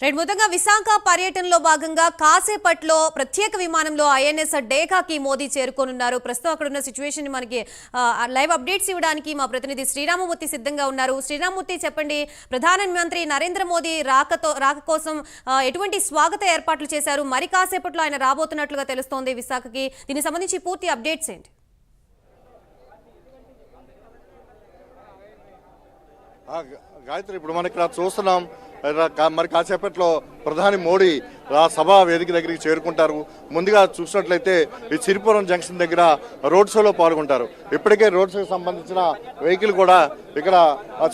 Right మొత్తంగా విశాఖ పర్యటనలో భాగంగా కాసేపట్లో ప్రత్యేక విమానంలో ఐఎన్ఎస్ డేకాకి మోదీ చేరుకోనున్నారు. ప్రస్తుతం అక్కడ ఉన్న సిచ్యువేషన్ మనకి ఆ, లైవ్ అప్డేట్స్ ఇవ్వడానికి మా ప్రతినిధి శ్రీరామమూర్తి సిద్ధంగా ఉన్నారు. శ్రీరామమూర్తి చెప్పండి. ప్రధానమంత్రి నరేంద్ర మోదీ రాకతో రాక కోసం ఎటువంటి స్వాగత ఏర్పాట్లు చేశారు? మరి కాసేపట్లో ఆయన రాబోతున్నట్లుగా తెలుస్తోంది విశాఖకి. దీనికి సంబంధించి పూర్తి అప్డేట్స్ ఏంటి? గాయత్రి ఇప్పుడు మనం ఇక్కడ చూస్తున్నాం. మరి కాసేపట్లో ప్రధాని మోడీ ఆ సభా వేదిక దగ్గరికి చేరుకుంటారు. ముందుగా చూసినట్లయితే ఈ సిరిపురం జంక్షన్ దగ్గర రోడ్ షోలో పాల్గొంటారు. ఇప్పటికే రోడ్ షోకి సంబంధించిన వెహికల్ కూడా ఇక్కడ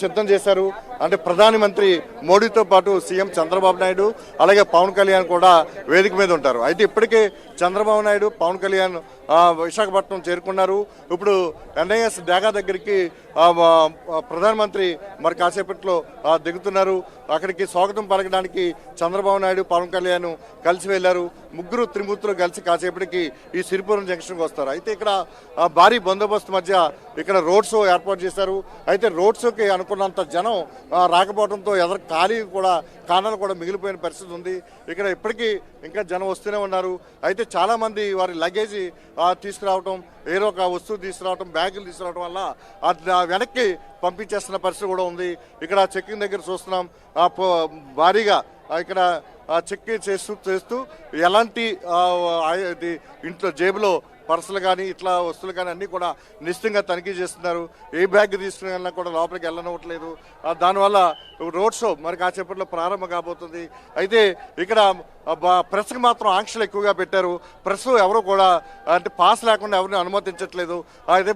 సిద్ధం చేశారు. అంటే ప్రధాని మంత్రి మోడీతో పాటు సీఎం చంద్రబాబు నాయుడు అలాగే పవన్ కళ్యాణ్ కూడా వేదిక మీద ఉంటారు. అయితే ఇప్పటికే చంద్రబాబు నాయుడు పవన్ కళ్యాణ్ విశాఖపట్నం చేరుకున్నారు. ఇప్పుడు ఎన్ఐఎస్ డాగా దగ్గరికి ప్రధానమంత్రి మరి కాసేపట్లో దిగుతున్నారు. అక్కడికి స్వాగతం పలకడానికి చంద్రబాబు నాయుడు పవన్ కళ్యాణ్ కలిసి వెళ్ళారు ముగ్గురు త్రిమూర్తులు కలిసి కాసేపటికి ఈ సిరిపురం జంక్షన్కి వస్తారు. అయితే ఇక్కడ భారీ బందోబస్తు మధ్య ఇక్కడ రోడ్ షో ఏర్పాటు చేశారు. అయితే రోడ్ షోకి అనుకున్నంత జనం రాకపోవడంతో ఎదరు ఖాళీ కూడా కానాలు కూడా మిగిలిపోయిన పరిస్థితి ఉంది. ఇక్కడ ఇప్పటికీ ఇంకా జనం వస్తూనే ఉన్నారు. అయితే చాలామంది వారి లగేజీ తీసుకురావడం తీసుకురావటం ఏదో ఒక వస్తువు తీసుకురావటం బ్యాగులు తీసుకురావడం వల్ల వెనక్కి పంపించేస్తున్న పరిస్థితి కూడా ఉంది. ఇక్కడ చెక్కింగ్ దగ్గర చూస్తున్నాం. భారీగా ఇక్కడ ఆ, చెక్ చేస్తూ చేస్తూ ఎలాంటి ఇది ఇంట్లో జేబులో పర్సులు కానీ ఇట్లా వస్తువులు కానీ అన్నీ కూడా నిశ్చితంగా తనిఖీ చేస్తున్నారు. ఏ బ్యాగ్ తీసుకున్నా కూడా లోపలికి వెళ్ళనివ్వట్లేదు. దానివల్ల రోడ్ షో మరి కాసేపట్లో ప్రారంభం కాబోతుంది. అయితే ఇక్కడ ప్రెస్కి మాత్రం ఆంక్షలు ఎక్కువగా పెట్టారు. ప్రెస్ ఎవరు కూడా అంటే పాస్ లేకుండా ఎవరిని అనుమతించట్లేదు. అయితే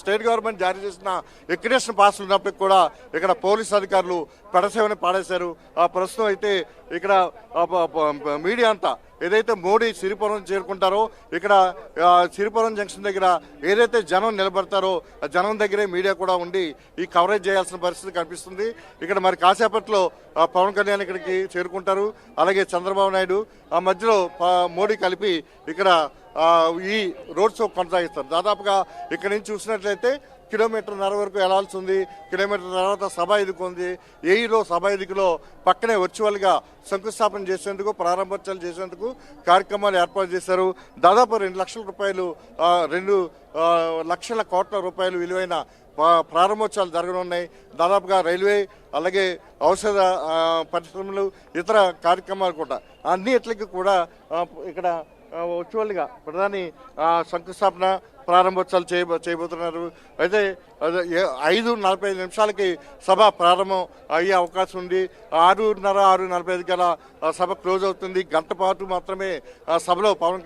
స్టేట్ గవర్నమెంట్ జారీ చేసిన ఎక్రిడేషన్ పాస్లు ఉన్నప్పటికీ కూడా ఇక్కడ పోలీస్ అధికారులు పెడసేవని పాడేశారు. ఆ ప్రస్తుతం అయితే ఇక్కడ మీడియా అంతా ఏదైతే మోడీ సిరిపురం చేరుకుంటారో ఇక్కడ సిరిపురం జంక్షన్ దగ్గర ఏదైతే జనం నిలబడతారో ఆ జనం దగ్గరే మీడియా కూడా ఉండి ఈ కవరేజ్ చేయాల్సిన పరిస్థితి కనిపిస్తుంది. ఇక్కడ మరి కాసేపట్లో పవన్ కళ్యాణ్ ఇక్కడికి చేరుకుంటారు. అలాగే చంద్రబాబు నాయుడు ఆ మధ్యలో మోడీ కలిపి ఇక్కడ ఈ రోడ్ షో కొనసాగిస్తారు. దాదాపుగా ఇక్కడ నుంచి చూసినట్లయితే కిలోమీటర్న్నర వరకు వెళ్ళాల్సి ఉంది. కిలోమీటర్ తర్వాత సభ ఎదుకు ఉంది ఏఈలో సభ ఎదుగులో పక్కనే వర్చువల్గా శంకుస్థాపన చేసేందుకు ప్రారంభోత్సవాలు చేసేందుకు కార్యక్రమాలు ఏర్పాటు చేశారు. దాదాపు రెండు లక్షల రూపాయలు రెండు లక్షల కోట్ల రూపాయలు విలువైన ప్రారంభోత్సవాలు జరగనున్నాయి. దాదాపుగా రైల్వే అలాగే ఔషధ పరిశ్రమలు ఇతర కార్యక్రమాలు కూడా. అన్నిటికి కూడా ఇక్కడ వర్చువల్గా ప్రధాని శంకుస్థాపన ప్రారంభోత్సవాలు చేయబో చేయబోతున్నారు. అయితే ఐదు నలభై ఐదు నిమిషాలకి సభ ప్రారంభం అయ్యే అవకాశం ఉంది. ఆరున్నర ఆరు నలభై ఐదు గల సభ క్లోజ్ అవుతుంది. గంట పాటు మాత్రమే ఆ సభలో పవన్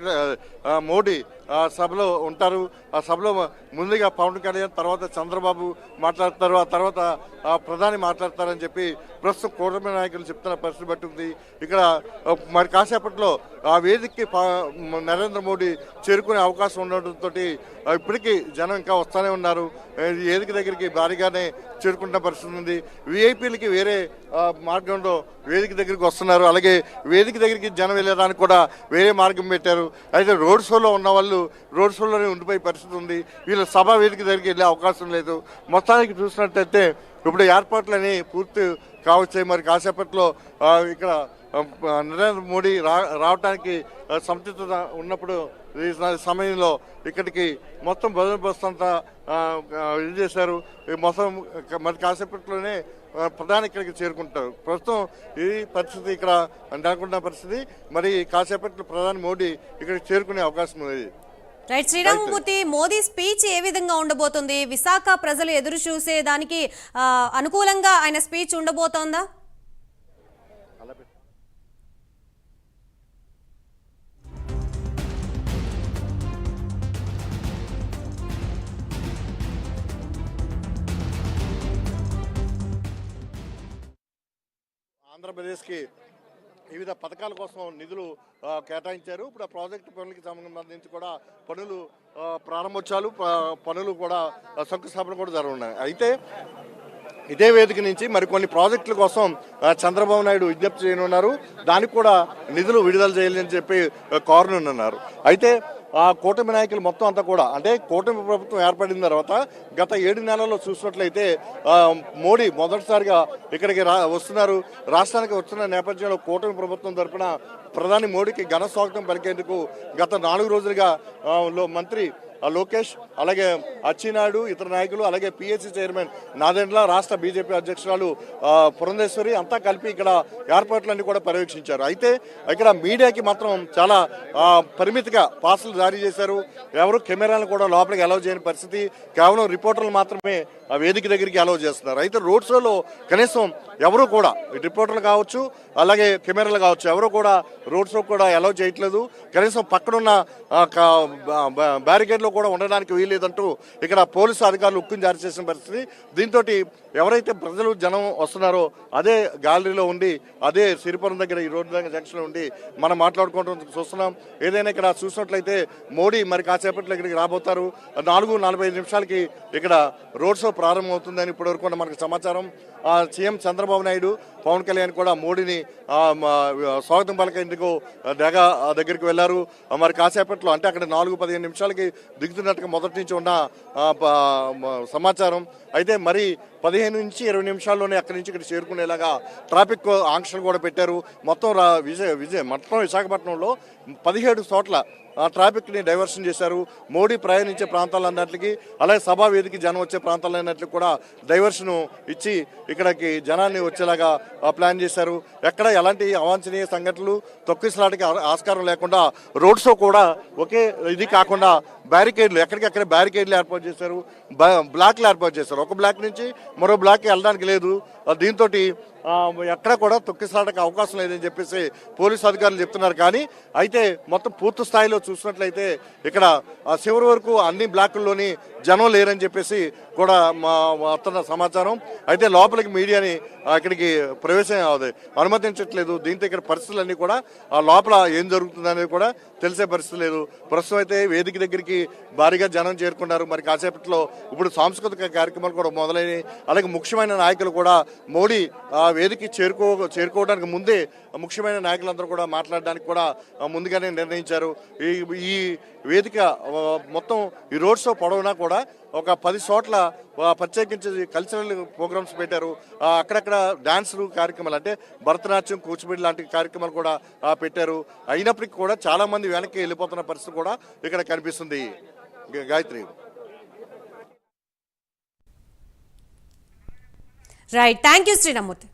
మోడీ ఆ సభలో ఉంటారు. ఆ సభలో ముందుగా పవన్ కళ్యాణ్ తర్వాత చంద్రబాబు మాట్లాడతారు. ఆ తర్వాత ప్రధాని మాట్లాడతారని చెప్పి ప్రస్తుతం కూటమి నాయకులు చెప్తున్న పరిస్థితి బట్టి ఉంది. ఇక్కడ మరి కాసేపట్లో ఆ వేదికకి నరేంద్ర మోడీ చేరుకునే అవకాశం ఉండటంతో ఇప్పటికీ జనం ఇంకా వస్తూనే ఉన్నారు. ఈ వేదిక దగ్గరికి భారీగానే చేరుకుంటున్న పరిస్థితి ఉంది. విఐపీలకి వేరే మార్గంలో వేదిక దగ్గరికి వస్తున్నారు. అలాగే వేదిక దగ్గరికి జనం వెళ్ళడానికి కూడా వేరే మార్గం పెట్టారు. అయితే రోడ్ షోలో ఉన్న వాళ్ళు రోడ్ షోలోనే ఉండిపోయే పరిస్థితి ఉంది. వీళ్ళు సభ వేదిక దగ్గరికి వెళ్ళే అవకాశం లేదు. మొత్తానికి చూసినట్టయితే ఇప్పుడు ఏర్పాట్లని పూర్తి కావచ్చు మరి కాసేపట్లో ఇక్కడ నరేంద్ర మోడీ రా రావడానికి ఆ, సంసిద్ధత ఉన్నప్పుడు సమయంలో ఇక్కడికి మొత్తం బందోబస్తు అంతా ఆ, ఆ, ఇది చేశారు. మొత్తం మరి కాసేపట్లోనే ప్రధాని ఇక్కడికి చేరుకుంటారు. ప్రస్తుతం ఈ పరిస్థితి ఇక్కడ నెలకొన్న పరిస్థితి. మరి కాసేపట్లో ప్రధాని మోడీ ఇక్కడికి చేరుకునే అవకాశం ఉంది రైట్ శ్రీరామమూర్తి మోదీ స్పీచ్ ఏ విధంగా ఉండబోతుంది? విశాఖ ప్రజలు ఎదురు చూసే దానికి అనుకూలంగా ఆయన స్పీచ్ ఉండబోతోందా? ఆంధ్రప్రదేశ్కి వివిధ పథకాల కోసం నిధులు కేటాయించారు. ఇప్పుడు ఆ ప్రాజెక్టు పనులకి సంబంధించి కూడా పనులు ప్రారంభోత్సవాలు పనులు కూడా శంకుస్థాపన కూడా జరగనున్నాయి. అయితే ఇదే వేదిక నుంచి మరికొన్ని ప్రాజెక్టుల కోసం చంద్రబాబు నాయుడు విజ్ఞప్తి చేయనున్నారు. దానికి కూడా నిధులు విడుదల చేయాలని చెప్పి కోరనున్నారు. అయితే ఆ కూటమి నాయకులు మొత్తం అంతా కూడా అంటే కూటమి ప్రభుత్వం ఏర్పడిన తర్వాత గత ఏడు నెలల్లో చూసినట్లయితే మోడీ మొదటిసారిగా ఇక్కడికి రా వస్తున్నారు. రాష్ట్రానికి వస్తున్న నేపథ్యంలో కూటమి ప్రభుత్వం తరఫున ప్రధాని మోడీకి ఘన స్వాగతం పలికేందుకు గత నాలుగు రోజులుగా మంత్రి లోకేష్ అలాగే అచ్చినాయుడు ఇతర నాయకులు అలాగే పిఎస్సి చైర్మన్ నాదెండ్ల రాష్ట్ర బీజేపీ అధ్యక్షురాలు పురంధేశ్వరి అంతా కలిపి ఇక్కడ ఏర్పాట్లన్నీ కూడా పర్యవేక్షించారు. అయితే ఇక్కడ మీడియాకి మాత్రం చాలా పరిమితిగా పాసులు జారీ చేశారు. ఎవరు కెమెరాలను కూడా లోపలికి అలౌ చేయని పరిస్థితి. కేవలం రిపోర్టర్లు మాత్రమే ఆ వేదిక దగ్గరికి అలౌ చేస్తున్నారు. అయితే రోడ్ షోలో కనీసం ఎవరు కూడా ఈ రిపోర్టర్లు కావచ్చు అలాగే కెమెరాలు కావచ్చు ఎవరు కూడా రోడ్ షో కూడా అలౌ చేయట్లేదు. కనీసం పక్కనున్న ఆ, బ్యారికేడ్లో కూడా ఉండడానికి వీల్లేదంటూ ఇక్కడ పోలీసు అధికారులు ఉక్కుని జారీ చేసిన పరిస్థితి. దీంతో ఎవరైతే ప్రజలు జనం వస్తున్నారో అదే గ్యాలరీలో ఉండి అదే సిరిపురం దగ్గర ఈ రోడ్డు దగ్గర జంక్షన్ ఉండి మనం మాట్లాడుకుంటూ చూస్తున్నాం. ఏదైనా ఇక్కడ చూసినట్లయితే మోడీ మరి కాసేపట్లో ఇక్కడికి రాబోతారు. నాలుగు నలభై ఐదు నిమిషాలకి ఇక్కడ రోడ్ షో ప్రారంభమవుతుందని ఇప్పటివరకు మనకు సమాచారం. ఆ, సీఎం చంద్రబాబు నాయుడు పవన్ కళ్యాణ్ కూడా మోడీని స్వాగతం పలకేందుకు డగా దగ్గరికి వెళ్ళారు. మరి కాసేపట్లో అంటే అక్కడ నాలుగు పదిహేను నిమిషాలకి దిగుతున్నట్టుగా మొదటి నుంచి ఉన్న సమాచారం. అయితే మరి పదిహేను నుంచి ఇరవై నిమిషాల్లోనే అక్కడి నుంచి ఇక్కడ చేరుకునేలాగా ట్రాఫిక్ ఆంక్షలు కూడా పెట్టారు. మొత్తం రా విజయ విజయ మొత్తం విశాఖపట్నంలో పదిహేడు చోట్ల ఆ ట్రాఫిక్ని డైవర్షన్ చేశారు. మోడీ ప్రయాణించే ప్రాంతాలన్నింటికి అలాగే సభా వేదిక జనం వచ్చే ప్రాంతాలన్నింటికి కూడా డైవర్షన్ ఇచ్చి ఇక్కడికి జనాన్ని వచ్చేలాగా ప్లాన్ చేశారు. ఎక్కడ ఎలాంటి అవాంఛనీయ సంఘటనలు తొక్కిసలాటికి ఆ- ఆస్కారం లేకుండా రోడ్ షో కూడా ఒకే ఇది కాకుండా బ్యారికేడ్లు ఎక్కడికక్కడ బ్యారికేడ్లు ఏర్పాటు చేశారు బ్లాక్లు ఏర్పాటు చేశారు. ఒక బ్లాక్ నుంచి మరో బ్లాక్కి వెళ్ళడానికి లేదు. దీంతో ఎక్కడ కూడా తొక్కిసలాడక అవకాశం లేదని చెప్పేసి పోలీసు అధికారులు చెప్తున్నారు. కానీ అయితే మొత్తం పూర్తి స్థాయిలో చూసినట్లయితే ఇక్కడ చివరి వరకు అన్ని బ్లాకుల్లోని జనం లేరని చెప్పేసి కూడా మా వస్తున్న సమాచారం. అయితే లోపలికి మీడియాని ఇక్కడికి ప్రవేశం అవ్వదు అనుమతించట్లేదు. దీంతో ఇక్కడ పరిస్థితులన్నీ కూడా ఆ లోపల ఏం జరుగుతుందనేది కూడా తెలిసే పరిస్థితి లేదు. ప్రస్తుతం అయితే వేదిక దగ్గరికి భారీగా జనం చేరుకున్నారు. మరి కాసేపట్లో ఇప్పుడు సాంస్కృతిక కార్యక్రమాలు కూడా మొదలైనవి. అలాగే ముఖ్యమైన నాయకులు కూడా మోడీ వేదిక చేరుకో చేరుకోవడానికి ముందే ముఖ్యమైన నాయకులందరూ కూడా మాట్లాడడానికి కూడా ముందుగానే నిర్ణయించారు. ఈ ఈ వేదిక మొత్తం ఈ రోడ్ షో పొడవునా కూడా ఒక పది చోట్ల ప్రత్యేకించి కల్చరల్ ప్రోగ్రామ్స్ పెట్టారు. అక్కడక్కడ డాన్సులు కార్యక్రమాలు అంటే భరతనాట్యం కూచిపూడి లాంటి కార్యక్రమాలు కూడా పెట్టారు. అయినప్పటికీ కూడా చాలామంది వెనక్కి వెళ్ళిపోతున్న పరిస్థితి కూడా ఇక్కడ కనిపిస్తుంది. Gayatri. Right thank you Sriramurthy